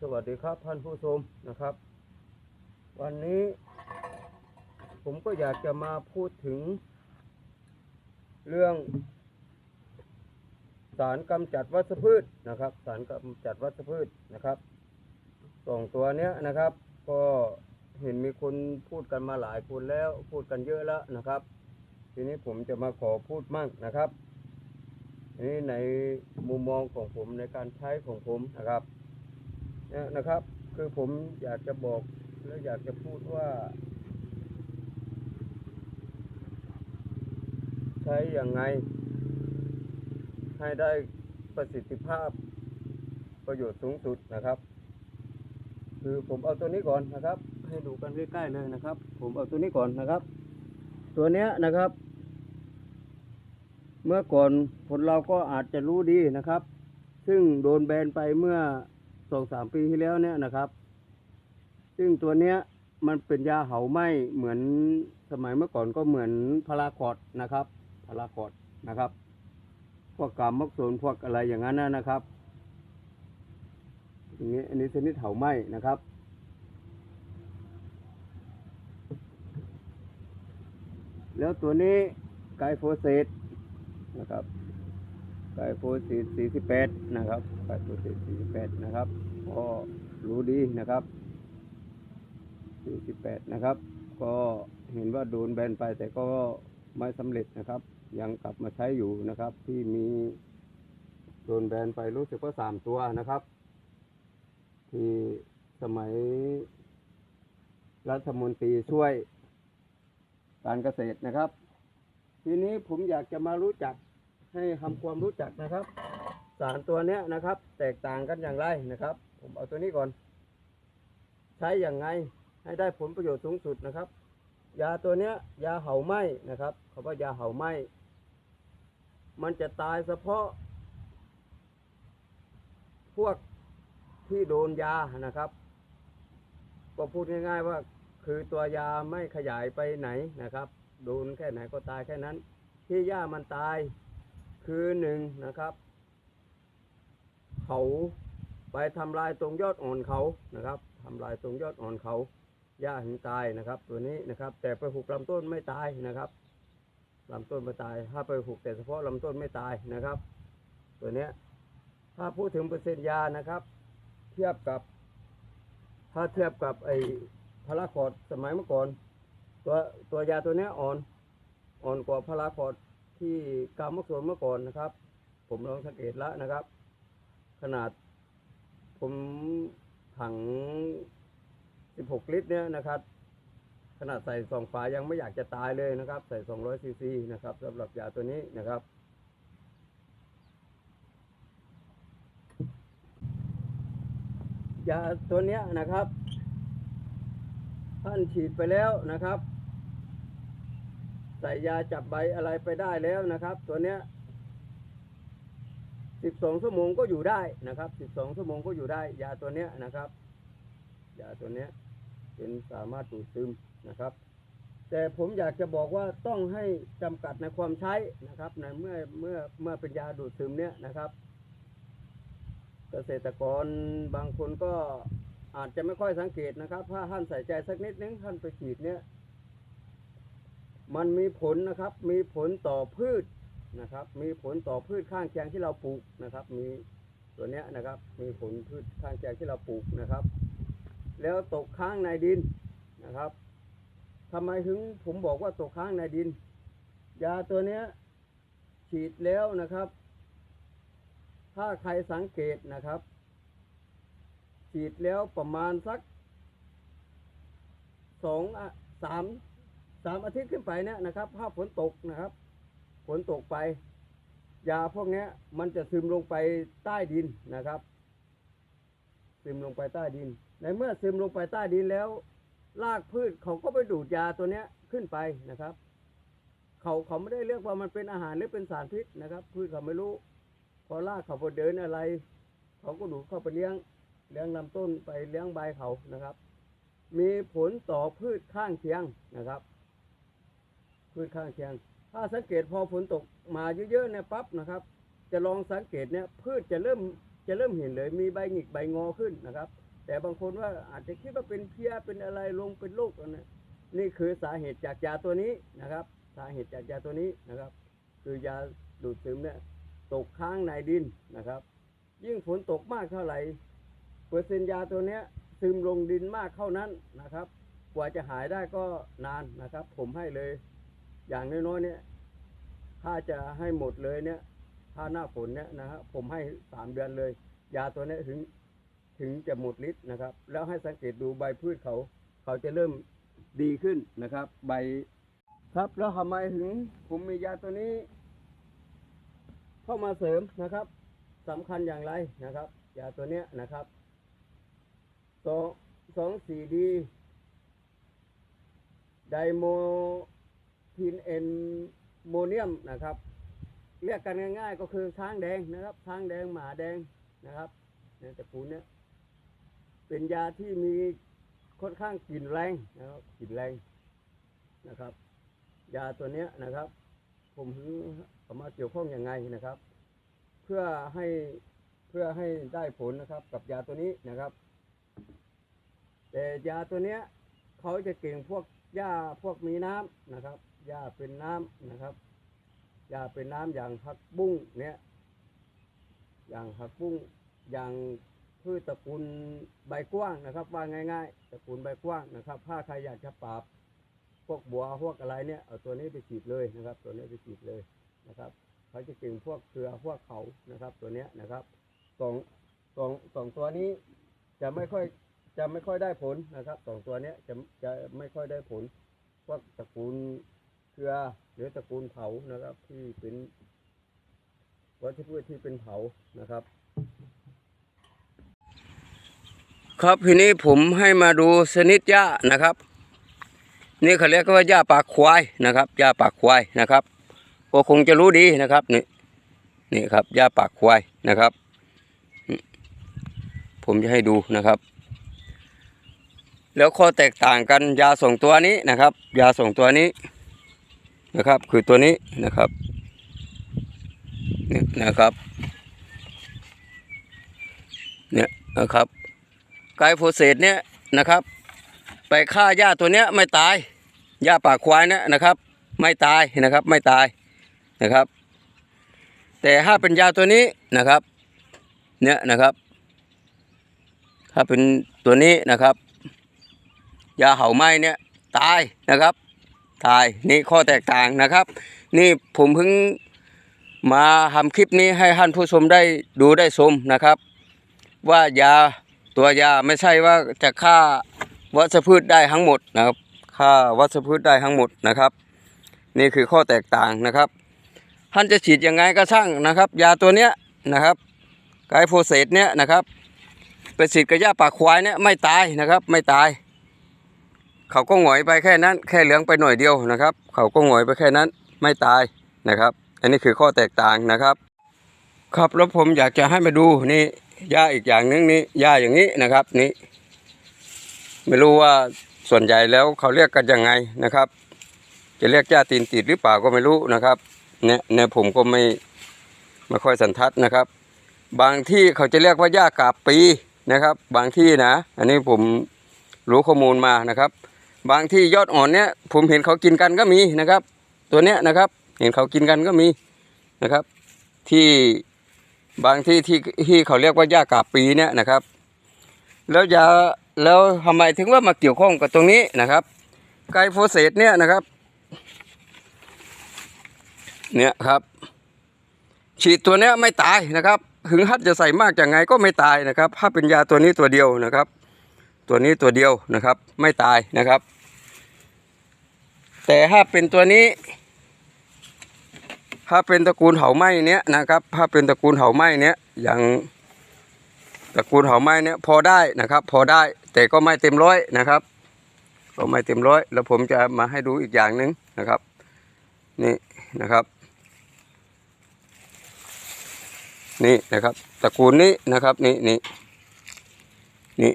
สวัสดีครับท่านผู้ชมนะครับ วันนี้ ผมก็อยากจะมาพูดถึง เรื่องสารกำจัดวัชพืชนะครับ สารกำจัดวัชพืชนะครับสองตัวเนี้ยนะครับ ก็เห็นมีคนพูดกันมาหลายคนแล้วพูดกันเยอะแล้วนะครับ ทีนี้ผมจะมาขอพูดมั่งนะครับนี่ในมุมมองของผมในการใช้ของผมนะครับ นี่ยนะครับ คือผมอยากจะบอกและอยากจะพูดว่า ใช้อย่างไง ให้ได้ประสิทธิภาพประโยชน์สูงสุดนะครับ คือผมเอาตัวนี้ก่อนนะครับ ให้ดูกันใกล้ๆเลยนะครับ ผมเอาตัวนี้ก่อนนะครับ ตัวเนี้ยนะครับ เมื่อก่อนคนเราก็อาจจะรู้ดีนะครับ ซึ่งโดนแบนไปเมื่อ สองสามปีที่แล้วเนี่ยนะครับ ซึ่งตัวเนี้ยมันเป็นยาเห่าไหมเหมือนสมัยเมื่อก่อนก็เหมือนพาราคอดนะครับพาราคอดนะครับ พวกกามมักโซนพวกอะไรอย่างนั้นนะครับอย่างนี้อันนี้ชนิดเห่าไหมนะครับแล้วตัวนี้ไกโฟเซตนะครับ ไกลโฟเซต48นะครับไกลโฟเซต48นะครับก็รู้ดีนะครับ48นะครับ ก็เห็นว่าโดนแบนไปแต่ก็ไม่สำเร็จนะครับ ยังกลับมาใช้อยู่นะครับ ที่มีโดนแบนไปรู้สึกว่าสามตัวนะครับ ที่สมัย รัฐมนตรีช่วยการเกษตรนะครับ ทีนี้ผมอยากจะมารู้จัก ให้ทำความรู้จักนะครับ สารตัวเนี้ยนะครับ แตกต่างกันอย่างไรนะครับ ผมเอาตัวนี้ก่อน ใช้อย่างไงให้ได้ผลประโยชน์สูงสุดนะครับ ยาตัวเนี้ยยาเห่าไหมนะครับคำว่ายาเห่าไหมมันจะตายเฉพาะ พวกที่โดนยานะครับ ก็พูดง่าย ๆว่าคือตัวยาไม่ขยายไปไหนนะครับ โดนแค่ไหนก็ตายแค่นั้น ที่หญ้ามันตาย คือหนึ่งนะครับ เขาไปทำลายตรงยอดอ่อนเขานะครับทำลายตรงยอดอ่อนเขาหญ้าถึงตายนะครับ ตัวนี้นะครับ แต่ไปผูกลำต้นไม่ตายนะครับลำต้นไม่ตาย ถ้าไปผูกแต่เฉพาะลำต้นไม่ตายนะครับ ตัวเนี้ยถ้าพูดถึงเปอร์เซ็นต์ยานะครับ เทียบกับ ถ้าเทียบกับไอ้พาราคอร์ดสมัยเมื่อก่อน ตัวตัวยาตัวเนี้ยอ่อน อ่อนกว่าพาราคอร์ด ที่กามกโซนเมื่อก่อนนะครับ ผมลองสังเกตแล้วนะครับ ขนาดผมถัง 16 ลิตรเนี่ยนะครับ ขนาดใส่สองฝายังไม่อยากจะตายเลยนะครับ ใส่ 200 ซีซีนะครับสำหรับยาตัวนี้นะครับยาตัวเนี้ยนะครับ ท่านฉีดไปแล้วนะครับ ใส่ยาจับใบอะไรไปได้แล้วนะครับ ตัวเนี้ยสิบสองชั่วโมงก็อยู่ได้นะครับสิบสองชั่วโมงก็อยู่ได้ ยาตัวเนี้ยนะครับ ยาตัวเนี้ยเป็นสามารถดูดซึมนะครับ แต่ผมอยากจะบอกว่าต้องให้จำกัดในความใช้นะครับในเมื่อเมื่อเมื่อเป็นยาดูดซึมเนี้ยนะครับ เกษตรกรบางคนก็อาจจะไม่ค่อยสังเกตนะครับ ถ้าท่านใส่ใจสักนิดนึงท่านไปฉีดเนี้ย มันมีผลนะครับ มีผลต่อพืชนะครับ มีผลต่อพืชข้างเคียงที่เราปลูกนะครับ มีตัวเนี้ยนะครับ มีผลพืชข้างเคียงที่เราปลูกนะครับ แล้วตกค้างในดินนะครับทำไมถึงผมบอกว่าตกค้างในดิน ยาตัวเนี้ยฉีดแล้วนะครับ ถ้าใครสังเกตนะครับ ฉีดแล้วประมาณสักสองสาม สามอาทิตย์ขึ้นไปเนี่ยนะครับถ้าฝนตกนะครับฝนตกไป ยาพวกนี้มันจะซึมลงไปใต้ดินนะครับ ซึมลงไปใต้ดิน ในเมื่อซึมลงไปใต้ดินแล้วรากพืชเขาก็ไปดูดยาตัวเนี้ยขึ้นไปนะครับ เขาเขาไม่ได้เรียกว่ามันเป็นอาหารหรือเป็นสารพิษนะครับ พืชเขาไม่รู้ พอรากเขาไปเดินอะไร เขาก็ดูดเข้าไปเลี้ยงเลี้ยงลำต้นไปเลี้ยงใบเขานะครับ มีผลต่อพืชข้างเคียงนะครับ พืชข้างเคียง ถ้าสังเกตพอฝนตกมาเยอะๆเนี่ยปั๊บนะครับ จะลองสังเกตเนี่ยพืชจะเริ่มจะเริ่มเห็นเลยมีใบหงิกใบงอขึ้นนะครับ แต่บางคนว่าอาจจะคิดว่าเป็นเพี้ยเป็นอะไรลงเป็นโรคอะไรนะนี่คือสาเหตุจากยาตัวนี้นะครับ สาเหตุจากยาตัวนี้นะครับ คือยาดูดซึมเนี่ยตกค้างในดินนะครับ ยิ่งฝนตกมากเท่าไหร่เปอร์เซ็นต์ยาตัวเนี้ยซึมลงดินมากเท่านั้นนะครับ กว่าจะหายได้ก็นานนะครับ ผมให้เลย อย่างน้อยๆเนี่ย ถ้าจะให้หมดเลยเนี่ย ถ้าหน้าฝนเนี่ยนะครับผมให้สามเดือนเลย ยาตัวนี้ถึงถึงจะหมดฤทธิ์นะครับ แล้วให้สังเกตดูใบพืชเขา เขาจะเริ่มดีขึ้นนะครับ ใบครับแล้วทำไมถึง ผมมียาตัวนี้ เข้ามาเสริมนะครับสำคัญอย่างไรนะครับ ยาตัวเนี้ยนะครับสองสองสี่ดีไดโม ทินเอ็นโมเนียมนะครับ เรียกกันง่าย ๆ ก็คือช้างแดงนะครับช้างแดงหมาแดงนะครับในตระกูลเนี้ยเป็นยาที่มีค่อนข้างกลิ่นแรงนะครับกลิ่นแรงนะครับ ยาตัวเนี้ยนะครับ ผมถึงเอามาเกี่ยวข้องยังไงนะครับ เพื่อให้เพื่อให้ได้ผลนะครับ กับยาตัวนี้นะครับ แต่ยาตัวเนี้ยเขาจะเก่งพวกหญ้าพวกมีน้ำนะครับ หญ้าเป็นน้ำนะครับหญ้าเป็นน้ำอย่างผักบุ้งเนี้ยอย่างผักบุ้งอย่างพืชตระกูลใบกว้างนะครับว่าง่ายๆตระกูลใบกว้างนะครับ ถ้าใครอยากจะปราบพวกบัวพวกอะไรเนี่ยเอาตัวนี้ไปฉีดเลยนะครับ ตัวนี้ไปฉีดเลยนะครับเขาจะเก่งพวกเครือพวกเขานะครับ ตัวเนี้ยนะครับสองสองสองตัวนี้จะไม่ค่อยจะไม่ค่อยได้ผลนะครับสองตัวเนี้ยจะจะไม่ค่อยได้ผลพวกตระกูล เครือหรือตระกูลเผานะครับ ที่เป็นวัชพืชที่เป็นเผานะครับ ครับทีนี้ผมให้มาดูชนิดหญ้านะครับ นี่เขาเรียกว่าหญ้าปากควายนะครับหญ้าปากควายนะครับก็คงจะรู้ดีนะครับนี่นี่ครับหญ้าปากควายนะครับ ผมจะให้ดูนะครับแล้วข้อแตกต่างกันยาส่งตัวนี้นะครับ ยาส่งตัวนี้ นะครับ คือตัวนี้นะครับเนี่ยนะครับเนี่ยนะครับไกลโฟเซตเนี่ยนะครับ ไปฆ่าหญ้าตัวเนี้ยไม่ตายหญ้าปากควายเนี่ยนะครับ ไม่ตายนะครับไม่ตายนะครับ แต่ถ้าเป็นยาตัวนี้นะครับเนี่ยนะครับ ถ้าเป็นตัวนี้นะครับยาเห่าไหม้เนี่ยตายนะครับ ตายนี่ข้อแตกต่างนะครับ นี่ผมเพิ่งมาทำคลิปนี้ให้ท่านผู้ชมได้ดูได้ชมนะครับ ว่ายาตัวยาไม่ใช่ว่าจะฆ่าวัชพืชได้ทั้งหมดนะครับฆ่าวัชพืชได้ทั้งหมดนะครับ นี่คือข้อแตกต่างนะครับท่านจะฉีดยังไงก็ช่างนะครับ ยาตัวเนี้ยนะครับไกโฟเซตเนี้ยนะครับไปฉีดกับยาปากควายเนี่ยไม่ตายนะครับ ไม่ตาย เขาก็หงอยไปแค่นั้น แค่เหลืองไปหน่อยเดียวนะครับ เขาก็หงอยไปแค่นั้นไม่ตายนะครับ อันนี้คือข้อแตกต่างนะครับครับแล้วผมอยากจะให้มาดูนี่หญ้าอีกอย่างหนึงนี่หญ้าอย่างนี้นะครับนี่ไม่รู้ว่าส่วนใหญ่แล้วเขาเรียกกันยังไงนะครับ จะเรียกหญ้าตีนติดหรือเปล่าก็ไม่รู้นะครับเนี่ยเนี่ยผมก็ไม่ไม่ค่อยสันทัดนะครับ บางที่เขาจะเรียกว่าหญ้ากาบปีนะครับ บางที่นะ อันนี้ผมรู้ข้อมูลมานะครับ บางที่ยอดอ่อนเนี่ยผมเห็นเขากินกันก็มีนะครับ ตัวเนี้ยนะครับ เห็นเขากินกันก็มีนะครับ ที่บางที่ที่ที่เขาเรียกว่าหญ้ากาบปีเนี่ยนะครับ แล้วยาแล้วทำไมถึงว่ามาเกี่ยวข้องกับตรงนี้นะครับ ไกลโฟเซตเนี่ยนะครับ เนี่ยครับ ฉีดตัวเนี้ยไม่ตายนะครับถึงฮัดจะใส่มากอย่างไงก็ไม่ตายนะครับ ถ้าเป็นยาตัวนี้ตัวเดียวนะครับ ตัวนี้ตัวเดียวนะครับ ไม่ตายนะครับ แต่ถ้าเป็นตัวนี้ ถ้าเป็นตระกูลเหาไหม้เนี้ยนะครับ ถ้าเป็นตระกูลเหาไหม้เนี้ยอย่างตระกูลเหาไหม้เนี้ยพอได้นะครับ พอได้แต่ก็ไม่เต็มร้อยนะครับก็ไม่เต็มร้อย แล้วผมจะมาให้ดูอีกอย่างหนึ่งนะครับ นี่นะครับนี่นะครับตระกูลนี้นะครับนี่นี่นี่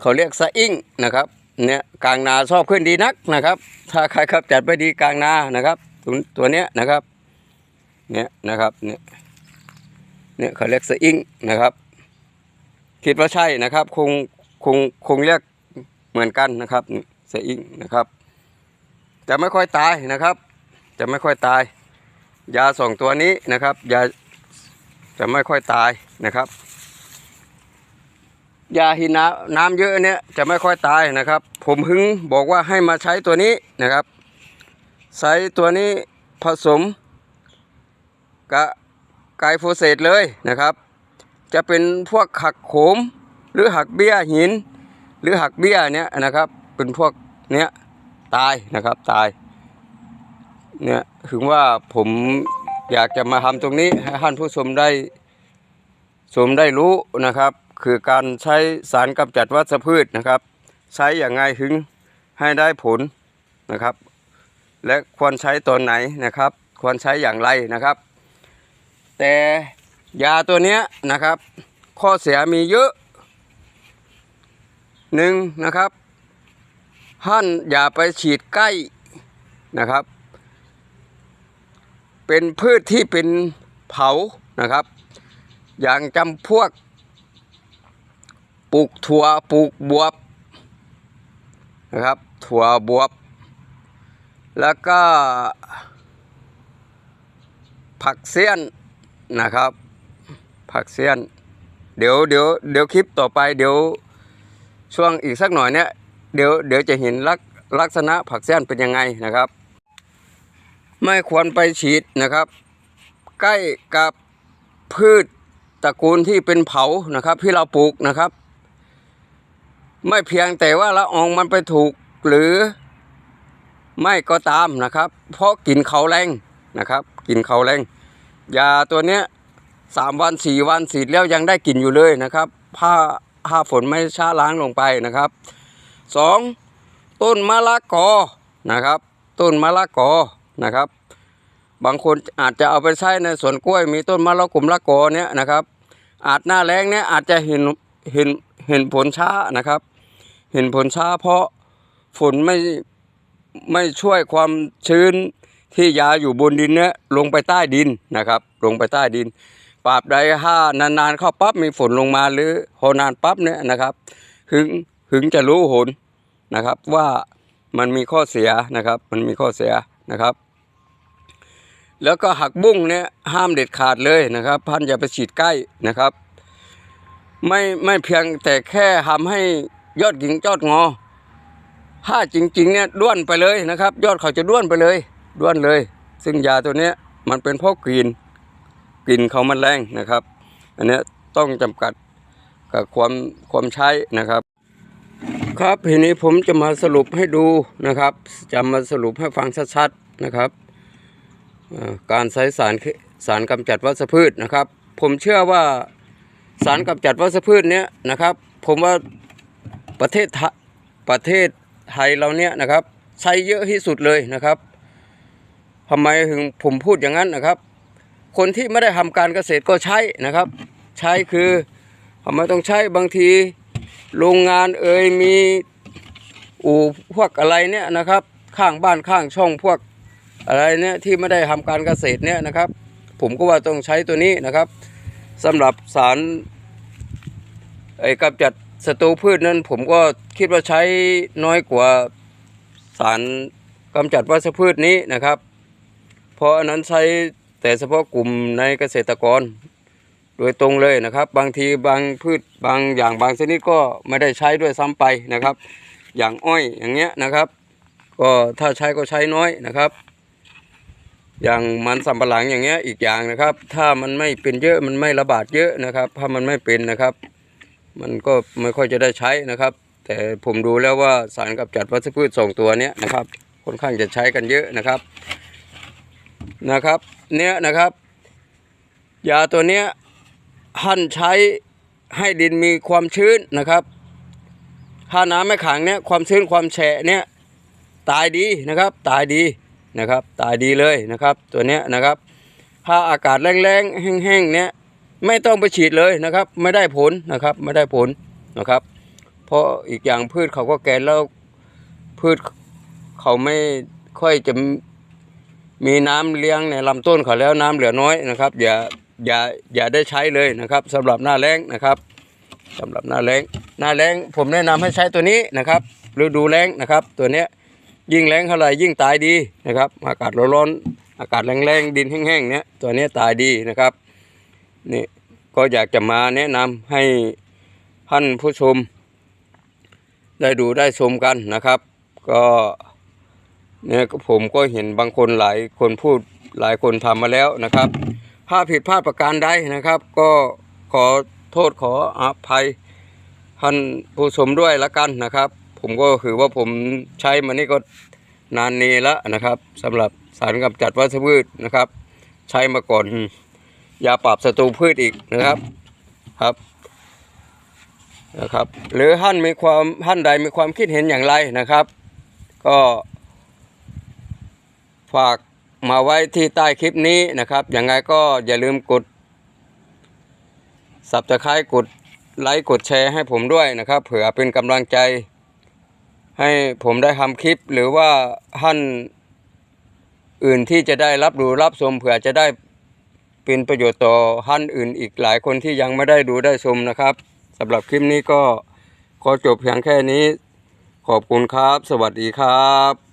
เขาเรียกสะอิ่งนะครับ เนี่ยกลางนาชอบขึ้นดีนักนะครับ ถ้าใครครับจัดไปดีกลางนานะครับ ตัวตัวเนี้ยนะครับเนี่ยนะครับเนี่ยเนี่ยเขาเรียกสอิงนะครับคิดว่าใช่นะครับ คงคงคงเรียกเหมือนกันนะครับสอิงนะครับ จะไม่ค่อยตายนะครับ จะไม่ค่อยตาย ยาสองตัวนี้นะครับยาจะไม่ค่อยตายนะครับ ยาหินน้ำน้ำเยอะเนี่ยจะไม่ค่อยตายนะครับ ผมหึงบอกว่าให้มาใช้ตัวนี้นะครับ ใช้ตัวนี้ผสมกับไกโฟเซตเลยนะครับ จะเป็นพวกหักโขมหรือหักเบี้ยหิน หรือหักเบี้ยเนี่ยนะครับ เป็นพวกเนี้ยตายนะครับตายเนี่ยถึงว่าผมอยากจะมาทำตรงนี้ให้ท่านผู้ชมได้ชมได้รู้นะครับ คือการใช้สารกำจัดวัชพืชนะครับ ใช้อย่างไงถึงให้ได้ผลนะครับ และควรใช้ตอนไหนนะครับ ควรใช้อย่างไรนะครับ แต่ยาตัวนี้นะครับ ข้อเสียมีเยอะหนึ่งนะครับท่านอย่าไปฉีดใกล้นะครับ เป็นพืชที่เป็นเผานะครับ อย่างจำพวก ปลูกถั่วปลูกบวบนะครับ ถั่วบวบ แล้วก็ ผักเสี้ยนนะครับ ผักเสี้ยน เดี๋ยวเดี๋ยวเดี๋ยวคลิปต่อไปเดี๋ยวช่วงอีกสักหน่อยเนี่ยเดี๋ยวเดี๋ยวจะเห็นลักลักษณะผักเสี้ยนเป็นยังไงนะครับ ไม่ควรไปฉีดนะครับ ใกล้กับพืชตระกูลที่เป็นเผานะครับ ที่เราปลูกนะครับ ไม่เพียงแต่ว่าละอองมันไปถูกหรือไม่ก็ตามนะครับ เพราะกลิ่นเขาแรงนะครับกลิ่นเขาแรงยาตัวเนี้ยสามวันสี่วันสีดแล้วยังได้กลิ่นอยู่เลยนะครับผ้าผ้าฝนไม่ช้าล้างลงไปนะครับสองต้นมะละกอนะครับ ต้นมะละกอนะครับ บางคนอาจจะเอาไปใช้ในสวนกล้วย มีต้นมะละกอมละกอเนี่ยนะครับ อาจหน้าแรงเนี่ยอาจจะเห็นเห็นเห็นผลช้านะครับ เห็นผลช้าเพราะฝนไม่ไม่ช่วยความชื้นที่ยาอยู่บนดินเนี่ยลงไปใต้ดินนะครับ ลงไปใต้ดินปราบใดถ้านานๆเข้าปั๊บมีฝนลงมาหรือพอนานปั๊บเนี่ยนะครับถึงถึงจะรู้ผลนะครับว่ามันมีข้อเสียนะครับ มันมีข้อเสียนะครับ แล้วก็หักบุ้งเนี่ยห้ามเด็ดขาดเลยนะครับ พันอย่าไปฉีดใกล้นะครับ ไม่ไม่เพียงแต่แค่ทำให้ ยอดกิ่งยอดงอ ถ้าจริงๆเนี่ยด้วนไปเลยนะครับ ยอดเขาจะด้วนไปเลยด้วนเลย ซึ่งยาตัวเนี้ยมันเป็นพราะกลิ่นกลิ่นเขามันแรงนะครับ อันนี้ต้องจำกัดกับความความใช้นะครับ ครับทีนี้ผมจะมาสรุปให้ดูนะครับจะมาสรุปให้ฟังชัดๆนะครับการใช้สารสารกำจัดวัชพืชนะครับ ผมเชื่อว่าสารกำจัดวัชพืชเนี้ยนะครับ ผมว่า ประเทศไทประเทศไทยเราเนี้ยนะครับ ใช้เยอะที่สุดเลยนะครับทำไมถึงผมพูดอย่างนั้นนะครับ คนที่ไม่ได้ทำการเกษตรก็ใช้นะครับ ใช้คือทำไมต้องใช้บางทีโรงงานเอ่ยมีอู่พวกอะไรเนี่ยนะครับ ข้างบ้านข้างช่องพวกอะไรเนี่ยที่ไม่ได้ทำการเกษตรเนี่ยนะครับ ผมก็ว่าต้องใช้ตัวนี้นะครับสำหรับสารไอ้กำจัด ศัตรูพืชนั้นผมก็คิดว่าใช้น้อยกว่าสารกำจัดวัชพืชนี้นะครับ เพราะอันนั้นใช้แต่เฉพาะกลุ่มในเกษตรกร โดยตรงเลยนะครับ บางทีบางพืชบางอย่างบางชนิดก็ไม่ได้ใช้ด้วยซ้ำไปนะครับ อย่างอ้อยอย่างเงี้ยนะครับ ก็ถ้าใช้ก็ใช้น้อยนะครับ อย่างมันสำปะหลังอย่างเงี้ยอีกอย่างนะครับ ถ้ามันไม่เป็นเยอะมันไม่ระบาดเยอะนะครับ ถ้ามันไม่เป็นนะครับ มันก็ไม่ค่อยจะได้ใช้นะครับ แต่ผมดูแล้วว่าสารกำจัดวัชพืชสองตัวเนี้ยนะครับค่อนข้างจะใช้กันเยอะนะครับนะครับ เนี้ยนะครับยาตัวเนี้ยท่นใช้ให้ดินมีความชื้นนะครับ ถ้าน้ำไม่ขังเนี้ยความชื้นความแฉะเนี้ยตายดีนะครับตายดีนะครับ ตายดีเลยนะครับ ตัวเนี้ยนะครับ ถ้าอากาศแรงๆแห้งๆเนี้ย ไม่ต้องไปฉีดเลยนะครับ ไม่ได้ผลนะครับ ไม่ได้ผลนะครับ เพราะอีกอย่างพืชเขาก็แก่แล้วพืชเขาไม่ค่อยจะมีน้ำเลี้ยงในลำต้นเขาแล้วน้ำเหลือน้อยนะครับ อย่าอย่าอย่าได้ใช้เลยนะครับสำหรับหน้าแล้งนะครับสำหรับหน้าแล้งหน้าแล้งผมแนะนำให้ใช้ตัวนี้นะครับฤดูแล้งนะครับ ตัวเนี้ยยิ่งแล้งเท่าไหร่ยิ่งตายดีนะครับ อากาศร้อนๆอากาศแรงๆดินแห้งๆเนี้ยตัวเนี้ยตายดีนะครับ นี่ก็อยากจะมาแนะนำให้ท่านผู้ชม ได้ดูได้ชมกันนะครับ ก็เนี่ยผมก็เห็นบางคนหลายคนพูดหลายคนทำมาแล้วนะครับถ้าผิดพลาดประการใดนะครับ ก็ขอโทษขออภัยท่านผู้ชมด้วยละกันนะครับ ผมก็คือว่าผมใช้มานี่ก็นานนี้แล้วนะครับสำหรับสารกำจัดวัชพืชนะครับ ใช้มาก่อน ยาปราบศัตรูพืชอีกนะครับครับนะครับ หรือท่านมีความท่านใดมีความคิดเห็นอย่างไรนะครับ ก็ฝากมาไว้ที่ใต้คลิปนี้นะครับอยังไงก็อย่าลืมกด subscribe กดไลค์กดแชร์ให้ผมด้วยนะครับ เผื่อเป็นกำลังใจ ให้ผมได้ทำคลิปหรือว่าท่านอื่นที่จะได้รับดูรับชมเผื่อจะได้ เป็นประโยชน์ต่อท่านอื่นอีกหลายคนที่ยังไม่ได้ดูได้ชมนะครับสำหรับคลิปนี้ก็ขอจบเพียงแค่นี้ ขอบคุณครับ สวัสดีครับ